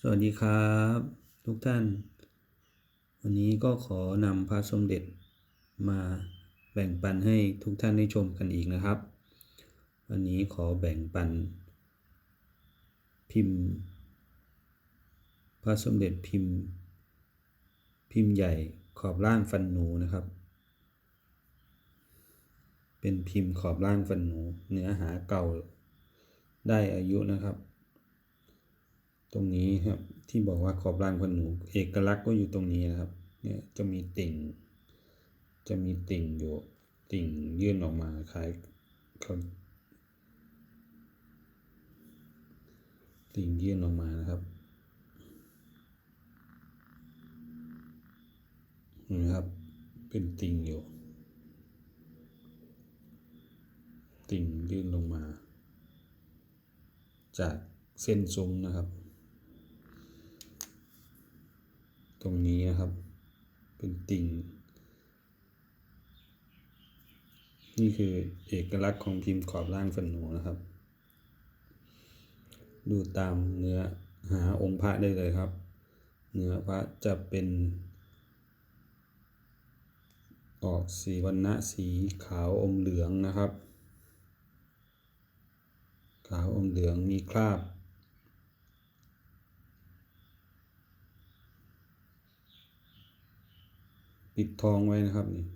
สวัสดีครับ ทุกท่าน วันนี้ก็ขอนำพระสมเด็จมาแบ่งปันให้ทุกท่านได้ชมกันอีกนะครับ วันนี้ขอแบ่งปัน พิมพ์ พระสมเด็จพิมพ์ พิมพ์ใหญ่ขอบล่างฟันหนูนะครับ เป็นพิมพ์ขอบล่างฟันหนู เนื้อหาเก่าได้อายุนะครับ ตรงนี้ครับที่บอกว่าขอบล่างฟันหนู เอกลักษณ์ก็อยู่ตรงนี้นะครับ เนี่ยจะมีติ่ง จะมีติ่งอยู่ติ่งยื่นออกมาคล้ายเขาติ่งยื่นออกมานะครับนะครับ เป็นติ่งอยู่ ติ่งยื่นลงมา จากเส้นซุ้มนะครับ ตรงนี้นะครับ เป็นติ่ง นี่คือเอกลักษณ์ของพิมพ์ขอบล่างฟันหนูนะครับ ดูตามเนื้อหาองค์พระได้เลยครับ เนื้อพระจะเป็น ออกสีวันณะสีขาวอมเหลืองนะครับ ขาวอมเหลืองมีคราบ ปิดทองไว้นะครับนี่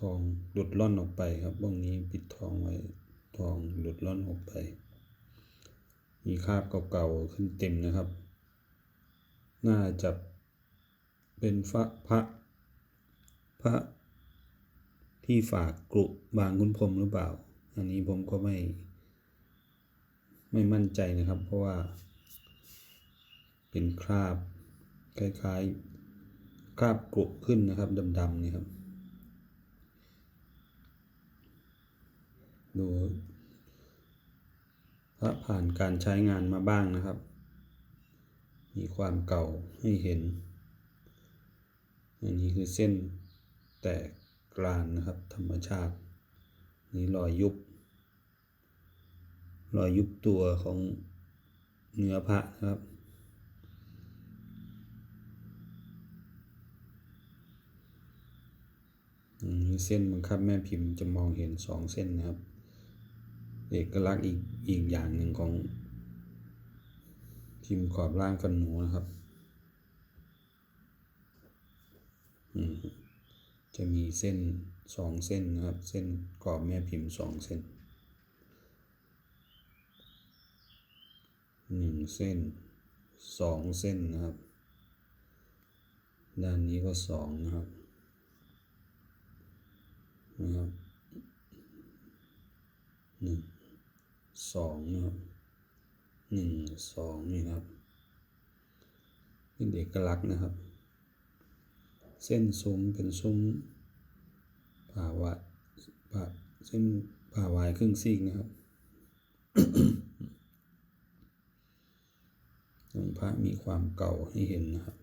ทองหลุดล่อนออกไปครับวงนี้ปิดทองไว้ทองหลุดล่อนออกไป มีคราบเก่าๆขึ้นเต็มนะครับ น่าจะเป็นพระพระพระที่ฝากกรุบางคุณพรมหรือเปล่า อันนี้ผมก็ไม่ ไม่มั่นใจนะครับ เพราะว่า เป็นคราบคล้ายๆ ราบกรุขึ้นนะครับดำๆนี่ครับ ดูพระผ่านการใช้งานมาบ้างนะครับ มีความเก่าให้เห็น อันนี้คือเส้นแตกกรานนะครับ ธรรมชาติ นี่รอยยุบ รอยยุบตัวของเนื้อพระนะครับ อืม เส้นบังคับแม่พิมพ์จะมองเห็นสองเส้นนะครับ เอกลักษณ์อีกอีกอย่างหนึ่งของ พิมพ์ขอบล่างฟันหนูนะครับ จะมีเส้นสองเส้นนะครับ เส้นกรอบแม่พิมพ์สองเส้นหนึ่งเส้นสองเส้นนะครับ ด้านนี้ก็สองนะครับ นะครับหนึ่งสองนะครับหนึ่งสองนี่นะครับเป็นเอกลักษณ์นะครับ เส้นซุ้มเป็นซุ้มผ่าวะผ่าเส้นผ่าวายครึ่งซีกนะครับองค์พระมีความเก่าให้เห็นนะครับ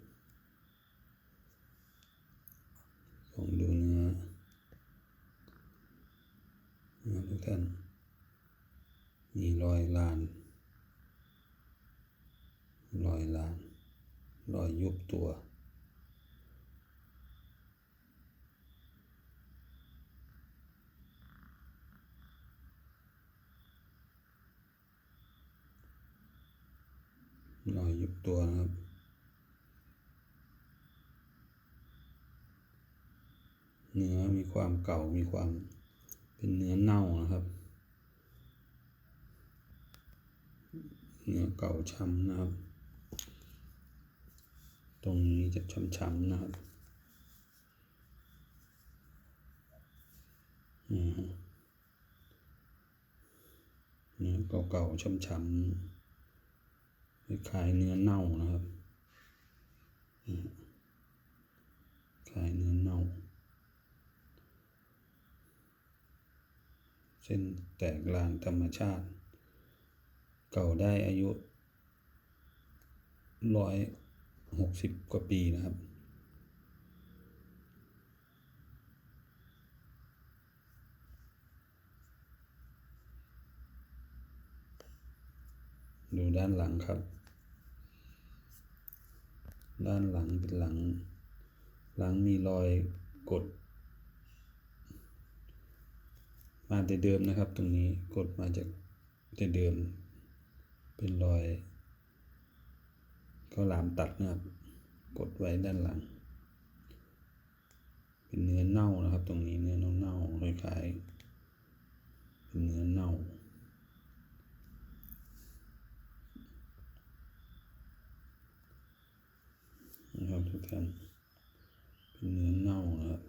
ลองดูเนื้อ นะทุกท่าน มีรอยลาน รอยลาน รอยยุบตัว รอยยุบตัวนะครับเนื้อมีความเก่ามีความ เป็นเนื้อเน่านะครับ เนื้อเก่าช้ำนะครับ ตรงนี้จะช้ำๆนะครับเนื้อเก่าๆช้ำๆคล้ายเนื้อเน่านะครับคล้ายเนื้อเน่า เส้นแตกลานธรรมชาติ เก่าได้อายุร้อยหกสิบกว่าปีนะครับ ดูด้านหลังครับ ด้านหลังเป็นหลัง หลังมีรอยกด มาแต่เดิมนะครับ ตรงนี้กดมาจากแต่เดิม เป็นรอยเขาวหลามตัดนะครับ กดไว้ด้านหลัง เป็นเนื้อเน่านะครับ ตรงนี้เนื้อเน่าๆคล้ายๆเป็นเนื้อเน่านะครับทุกท่านเป็นเนื้อเน่านะครับ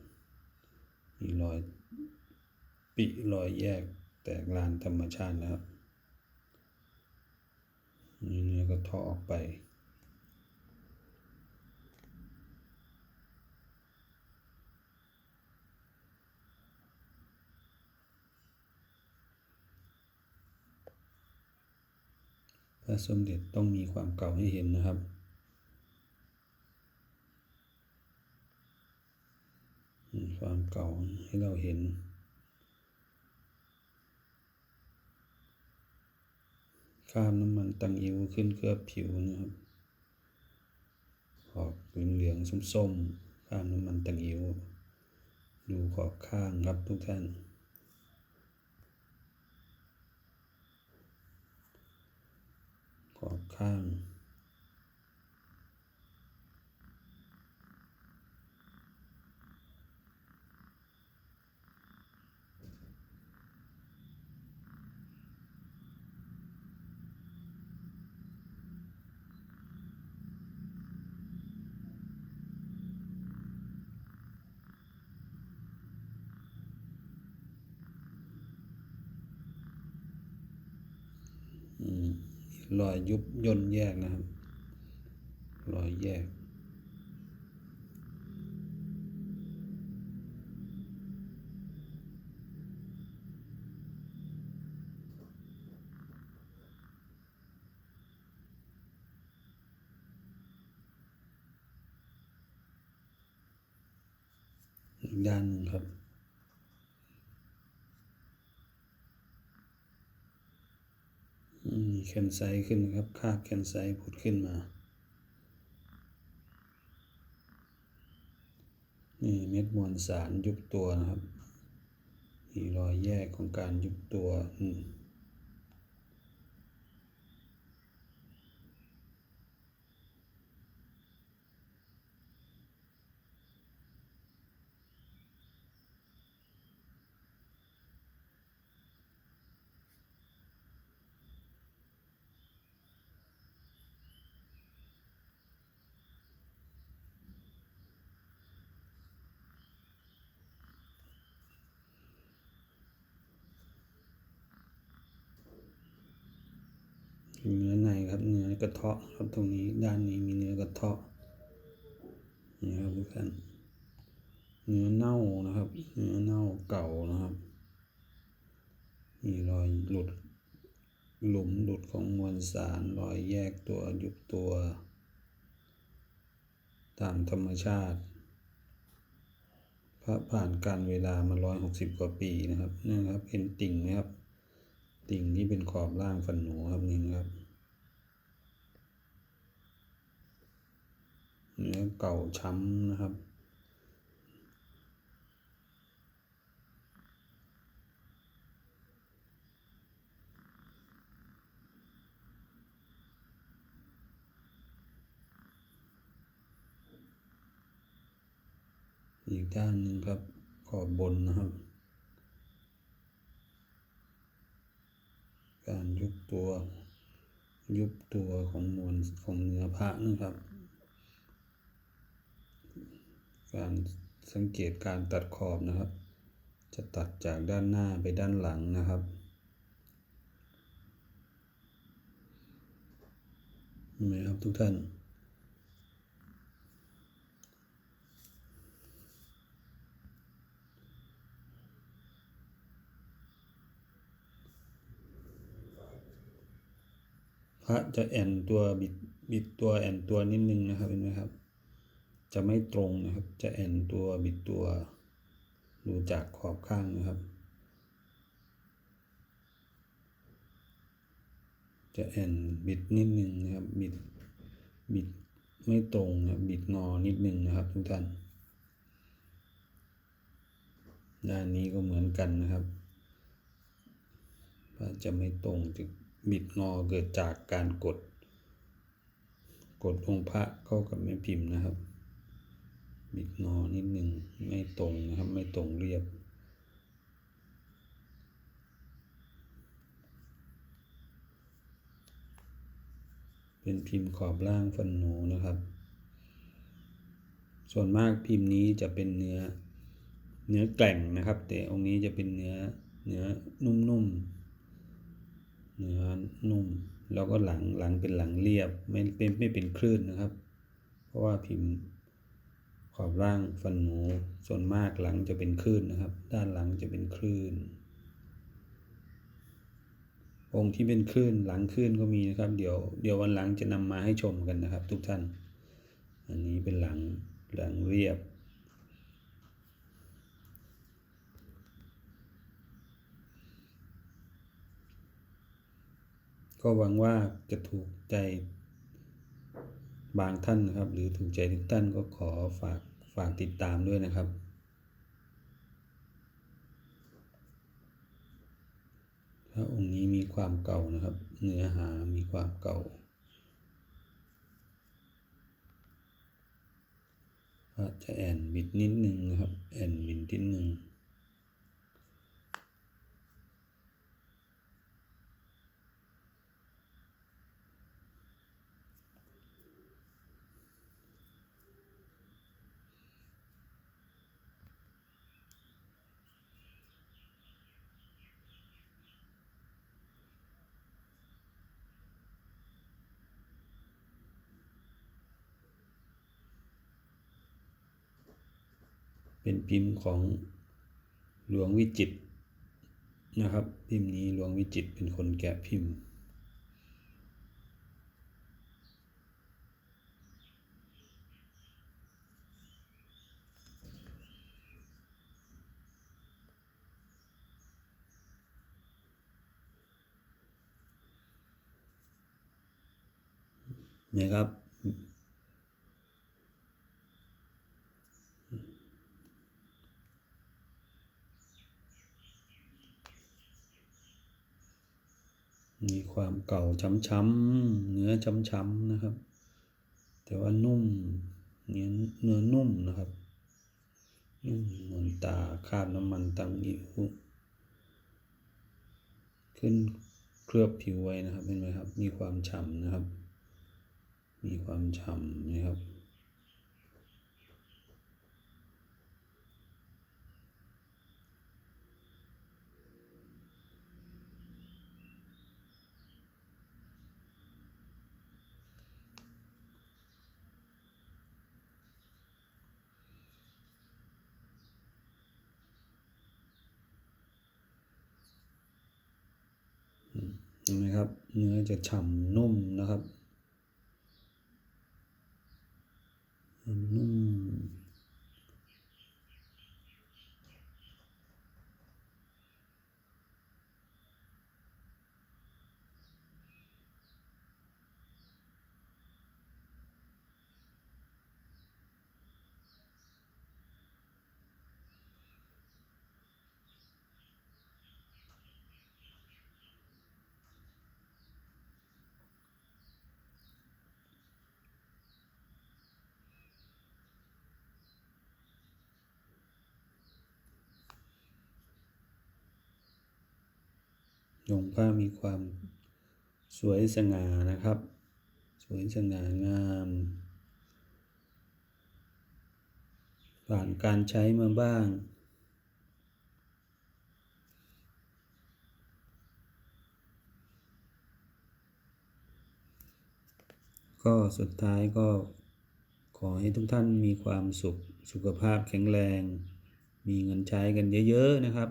มีรอย ปิรอยแยกแตกลานธรรมชาตินะครับนี่นื้อก็ทาะออกไป พระสมเด็จต้องมีความเก่าให้เห็นนะครับความเก่าให้เราเห็น ข้ามน้ำมันตังอิวขึ้นเคลือบผิวนะครับขอกเหลืองๆส้มๆข้ามน้ำมันตังอิวดูขอบข้างครับทุกท่านขอบข้าง อืม รอยยุบย่นแยกนะครับ รอยแยก อีกด้านหนึ่งครับ อืม แคนไซต์ขึ้นนะครับ ค่าแคนไซต์ผุดขึ้นมา นี่เม็ดมวลสารยุบตัวนะครับมีรอยแยกของการยุบตัวอืม เนื้อในครับเนื้อกระเทาะครับตรงนี้ด้านนี้มีเนื้อกระเทาะนี่ครับทุกท่านเนื้อเน่านะครับ เนื้อเน่าเก่านะครับ มีรอยหลุดหลุมหลุดของมวลสารรอยแยกตัวยุบตัว ตามธรรมชาติพระผ่านการเวลามาร้อยหกสิบกว่าปีนะครับนี่ครับเห็นติ่งไหมครับ ติ่งที่เป็นขอบล่างฟันหนูครับนี่นะครับเนื้อเก่าช้ำนะครับอีกด้านหนึ่งครับขอบบนนะครับ การยุบตัว ยุบตัวของมวลของเนื้อพระนะครับ การสังเกตการตัดขอบนะครับ จะตัดจากด้านหน้าไปด้านหลังนะครับ เห็นไหมครับทุกท่าน ระจะแอนตัวบิดบิดตัวแอนตัวนิดนึงนะครับเห็นไหมครับ จะไม่ตรงนะครับ จะแอนตัวบิดตัวดูจากขอบข้างนะครับ จะแอนบิดนิดนึงนะครับ บิดบิดไม่ตรงนะบิดงอนิดนึงนะครับทุกท่าน ด้านนี้ก็เหมือนกันนะครับจะไม่ตรงจะ บิดงอเกิดจากการกด กดองค์พระเข้ากับแม่พิมพ์นะครับ บิดงอนิดหนึ่งไม่ตรงนะครับ ไม่ตรงเรียบ เป็นพิมพ์ขอบล่างฟันหนูนะครับ ส่วนมากพิมพ์นี้จะเป็นเนื้อเนื้อแกร่งนะครับ แต่องค์นี้จะเป็นเนื้อเนื้อนุ่มๆ เนื้อนุ่ม แล้วก็หลังหลังเป็นหลังเรียบไม่เป็นไม่เป็นคลื่นนะครับ เพราะว่าพิมพ์ขอบล่างฟันหนูส่วนมากหลังจะเป็นคลื่นนะครับ ด้านหลังจะเป็นคลื่น องค์ที่เป็นคลื่นหลังคลื่นก็มีนะครับ เดี๋ยวเดี๋ยววันหลังจะนำมาให้ชมกันนะครับ ทุกท่าน อันนี้เป็นหลังหลังเรียบ ก็หวังว่าจะถูกใจบางท่านนะครับ หรือถูกใจทุกท่านก็ขอฝากฝากติดตามด้วยนะครับ พระองค์นี้มีความเก่านะครับ เนื้อหามีความเก่า พระจะแอนบิดนิดนึงนะครับ แอนบิดนิดนึง เป็นพิมพ์ของหลวงวิจิตนะครับ พิมพ์นี้หลวงวิจิตเป็นคนแกะพิมพ์นี่ยครับ มีความเก่าช้ำๆเนื้อช้ำๆนะครับ แต่ว่านุ่มเนื้อเนื้อนุ่มนะครับนุ่มเหมือนตาคาบน้ำมันตามนิ้วขึ้นเคลือบผิวไว้นะครับเห็นไหมครับ มีความฉ่ำนะครับ มีความฉ่ำนะครับ เห็นไหมครับ เนื้อจะฉ่ำนุ่มนะครับนุ่ม องค์พมีความสวยสง่านะครับ สวยสง่างามผ่านการใช้มาบ้าง ก็สุดท้ายก็ขอให้ทุกท่านมีความสุข สุขภาพแข็งแรง มีเงินใช้กันเยอะ ๆ นะครับ